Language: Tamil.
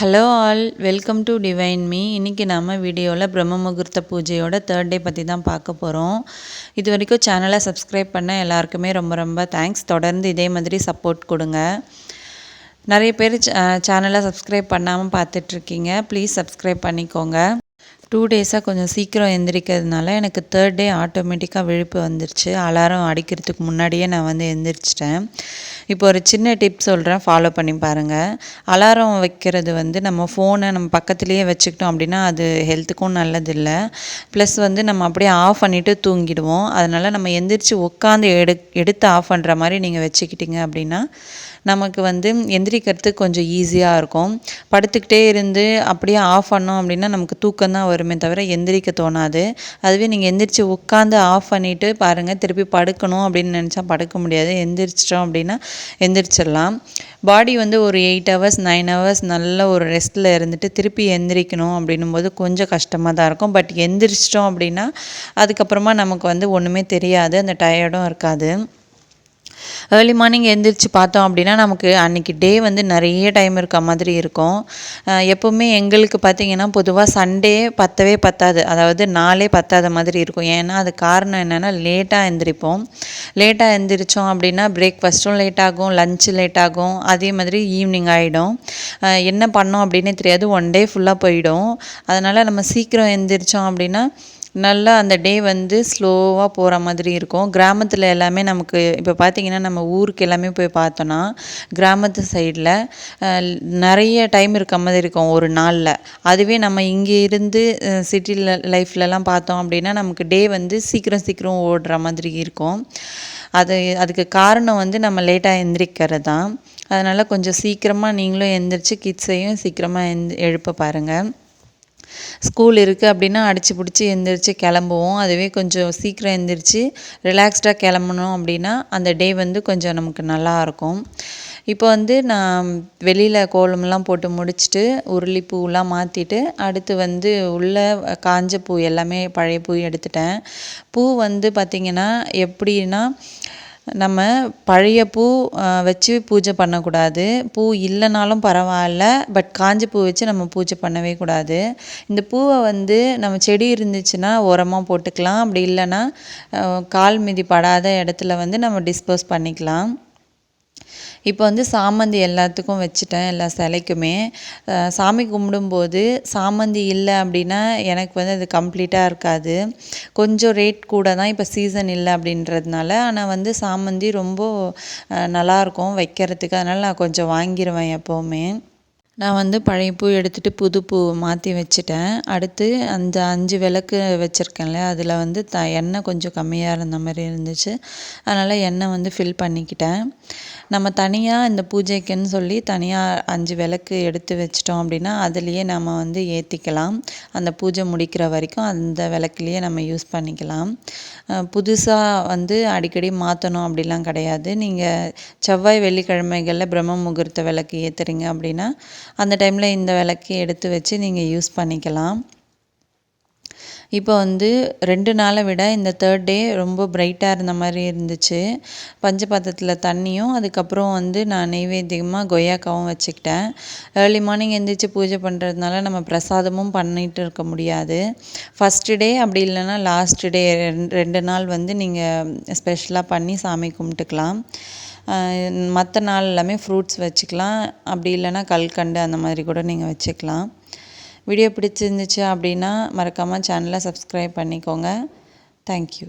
Hello all welcome to divine me இன்றைக்கி நம்ம வீடியோவில் பிரம்ம முகூர்த்த பூஜையோட தேர்ட் டே பற்றி தான் பார்க்க போகிறோம் இது வரைக்கும் சேனலை சப்ஸ்கிரைப் பண்ண எல்லாருக்குமே ரொம்ப ரொம்ப தேங்க்ஸ் தொடர்ந்து இதே மாதிரி சப்போர்ட் கொடுங்க. நிறைய பேர் சேனலை சப்ஸ்கிரைப் பண்ணாமல் பார்த்துட்ருக்கீங்க ப்ளீஸ் சப்ஸ்கிரைப் பண்ணிக்கோங்க. டூ டேஸாக கொஞ்சம் சீக்கிரம் எந்திரிக்கிறதுனால எனக்கு தேர்ட் டே ஆட்டோமேட்டிக்காக விழிப்பு வந்துருச்சு. அலாரம் அடிக்கிறதுக்கு முன்னாடியே நான் வந்து எந்திரிச்சிட்டேன். இப்போ ஒரு சின்ன டிப் சொல்கிறேன் ஃபாலோ பண்ணி பாருங்கள் அலாரம் வைக்கிறது வந்து நம்ம ஃபோனை நம்ம பக்கத்துலேயே வச்சுக்கிட்டோம் அப்படின்னா அது ஹெல்த்துக்கும் நல்லதில்லை. ப்ளஸ் வந்து நம்ம அப்படியே ஆஃப் பண்ணிவிட்டு தூங்கிடுவோம். அதனால் நம்ம எந்திரிச்சு உட்காந்து எடு எடுத்து ஆஃப் பண்ணுற மாதிரி நீங்கள் வச்சுக்கிட்டீங்க அப்படின்னா நமக்கு வந்து எந்திரிக்கிறதுக்கு கொஞ்சம் ஈஸியாக இருக்கும். படுத்துக்கிட்டே இருந்து அப்படியே ஆஃப் பண்ணோம் அப்படின்னா நமக்கு தூக்கம் தான் வருமே தவிர எந்திரிக்க தோணாது. அதுவே நீங்கள் எந்திரிச்சு உட்காந்து ஆஃப் பண்ணிவிட்டு பாருங்கள் திருப்பி படுக்கணும் அப்படின்னு நினச்சா படுக்க முடியாது. எந்திரிச்சிட்டோம் அப்படின்னா எந்திரிச்சிடலாம். பாடி வந்து ஒரு எயிட் ஹவர்ஸ் நைன் ஹவர்ஸ் நல்ல ஒரு ரெஸ்ட்டில் இருந்துட்டு திருப்பி எந்திரிக்கணும் அப்படின்னும் போது கொஞ்சம் கஷ்டமாக தான் இருக்கும். பட் எந்திரிச்சிட்டோம் அப்படின்னா அதுக்கப்புறமா நமக்கு வந்து ஒன்றுமே தெரியாது அந்த டயர்டும் இருக்காது. ஏர்லி மார்னிங் எழுந்திரிச்சு பார்த்தோம் அப்படின்னா நமக்கு அன்றைக்கி டே வந்து நிறைய டைம் இருக்க மாதிரி இருக்கும். எப்போவுமே எங்களுக்கு பார்த்திங்கன்னா பொதுவாக சண்டே பத்தவே பத்தாது. அதாவது நாளே பத்தாத மாதிரி இருக்கும். ஏன்னா அது காரணம் என்னென்னா லேட்டாக எழுந்திரிப்போம் லேட்டாக எழுந்திரிச்சோம் அப்படின்னா பிரேக்ஃபாஸ்ட்டும் லேட் ஆகும் லஞ்சு லேட் ஆகும். அதே மாதிரி ஈவினிங் ஆகிடும் என்ன பண்ணோம் அப்படின்னே தெரியாது. ஒன் டே ஃபுல்லாக போயிடும். அதனால் நம்ம சீக்கிரம் எழுந்திரிச்சோம் அப்படின்னா நல்லா அந்த டே வந்து ஸ்லோவாக போகிற மாதிரி இருக்கும். கிராமத்தில் எல்லாமே நமக்கு இப்போ பார்த்திங்கன்னா நம்ம ஊருக்கு எல்லாமே போய் பார்த்தோன்னா கிராமத்து சைடில் நிறைய டைம் இருக்க மாதிரி இருக்கும் ஒரு நாளில். அதுவே நம்ம இங்கே இருந்து சிட்டியில் லைஃப்லலாம் பார்த்தோம் அப்படின்னா நமக்கு டே வந்து சீக்கிரம் சீக்கிரம் ஓடுற மாதிரி இருக்கும். அது அதுக்கு காரணம் வந்து நம்ம லேட்டாக எந்திரிக்கிறது தான். அதனால் கொஞ்சம் சீக்கிரமாக நீங்களும் எந்திரிச்சு கிட்ஸையும் சீக்கிரமாக எந் எழுப்ப பாருங்கள் ஸ்கூல் இருக்குது அப்படின்னா அடித்து பிடிச்சி எழுந்திரிச்சு கிளம்புவோம். அதுவே கொஞ்சம் சீக்கிரம் எழுந்திரிச்சு ரிலாக்ஸ்டாக கிளம்பணும் அப்படின்னா அந்த டே வந்து கொஞ்சம் நமக்கு நல்லாயிருக்கும் இப்போ வந்து நான் வெளியில் கோலம்லாம் போட்டு முடிச்சுட்டு உருளி பூலாம் மாற்றிட்டு அடுத்து வந்து உள்ளே காஞ்ச பூ எல்லாமே பழைய பூ எடுத்துட்டேன். பூ வந்து பார்த்திங்கன்னா எப்படின்னா நம்ம பழைய பூ வச்சு பூஜை பண்ணக்கூடாது. பூ இல்லைனாலும் பரவாயில்ல பட் காஞ்ச பூ வச்சு நம்ம பூஜை பண்ணவே கூடாது. இந்த பூவை வந்து நம்ம செடி இருந்துச்சுன்னா உரமாக போட்டுக்கலாம். அப்படி இல்லைன்னா கால் மிதி படாத இடத்துல வந்து நம்ம டிஸ்போஸ் பண்ணிக்கலாம். இப்போ வந்து சாமந்தி எல்லாத்துக்கும் வச்சுட்டேன் எல்லா சிலைக்குமே. சாமி கும்பிடும்போது சாமந்தி இல்லை அப்படின்னா எனக்கு வந்து அது கம்ப்ளீட்டாக இருக்காது. கொஞ்சம் ரேட் கூட தான் இப்போ சீசன் இல்லை அப்படின்றதுனால ஆனால் வந்து சாமந்தி ரொம்ப நல்லாயிருக்கும் வைக்கிறதுக்கு. அதனால் நான் கொஞ்சம் வாங்கிடுவேன் எப்போவுமே. நான் வந்து பழைய பூ எடுத்துகிட்டு புது பூ மாற்றி வச்சுட்டேன். அடுத்து அந்த அஞ்சு விளக்கு வச்சுருக்கேன்ல அதில் வந்து த எண்ணெய் கொஞ்சம் கம்மியாக இருந்த மாதிரி இருந்துச்சு. அதனால் எண்ணெய் வந்து ஃபில் பண்ணிக்கிட்டேன். நம்ம தனியாக இந்த பூஜைக்குன்னு சொல்லி தனியாக அஞ்சு விளக்கு எடுத்து வச்சிட்டோம் அப்படின்னா அதுலேயே நம்ம வந்து ஏற்றிக்கலாம் அந்த பூஜை முடிக்கிற வரைக்கும் அந்த விளக்குலேயே நம்ம யூஸ் பண்ணிக்கலாம். புதுசாக வந்து அடிக்கடி மாற்றணும் அப்படிலாம் கிடையாது. நீங்கள் செவ்வாய் வெள்ளிக்கிழமைகளில் பிரம்ம முகூர்த்த விளக்கு ஏற்றுறீங்க அப்படின்னா அந்த டைமில் இந்த விளக்கு எடுத்து வச்சு நீங்கள் யூஸ் பண்ணிக்கலாம். இப்போ வந்து ரெண்டு நாளை விட இந்த தேர்ட் டே ரொம்ப பிரைட்டாக இருந்த மாதிரி இருந்துச்சு. பஞ்சபாத்திரத்தில் தண்ணியும் அதுக்கப்புறம் வந்து நான் நெய்வேத்தியமாக கொய்யாக்காவும் வச்சுக்கிட்டேன். ஏர்லி மார்னிங் எந்திரிச்சு பூஜை பண்ணுறதுனால நம்ம பிரசாதமும் பண்ணிகிட்டு இருக்க முடியாது. ஃபஸ்ட்டு டே அப்படி இல்லைன்னா லாஸ்ட் டே ரெண்டு நாள் வந்து நீங்கள் ஸ்பெஷலாக பண்ணி சாமி கும்பிட்டுக்கலாம். மற்ற நாள் எல்லாமே ஃப்ரூட்ஸ் வச்சுக்கலாம். அப்படி இல்லைன்னா கல்கண்டு அந்த மாதிரி கூட நீங்கள் வச்சுக்கலாம். வீடியோ பிடிச்சிருந்துச்சு அப்படின்னா மறக்காமல் சேனலை சப்ஸ்கிரைப் பண்ணிக்கோங்க. தேங்க்யூ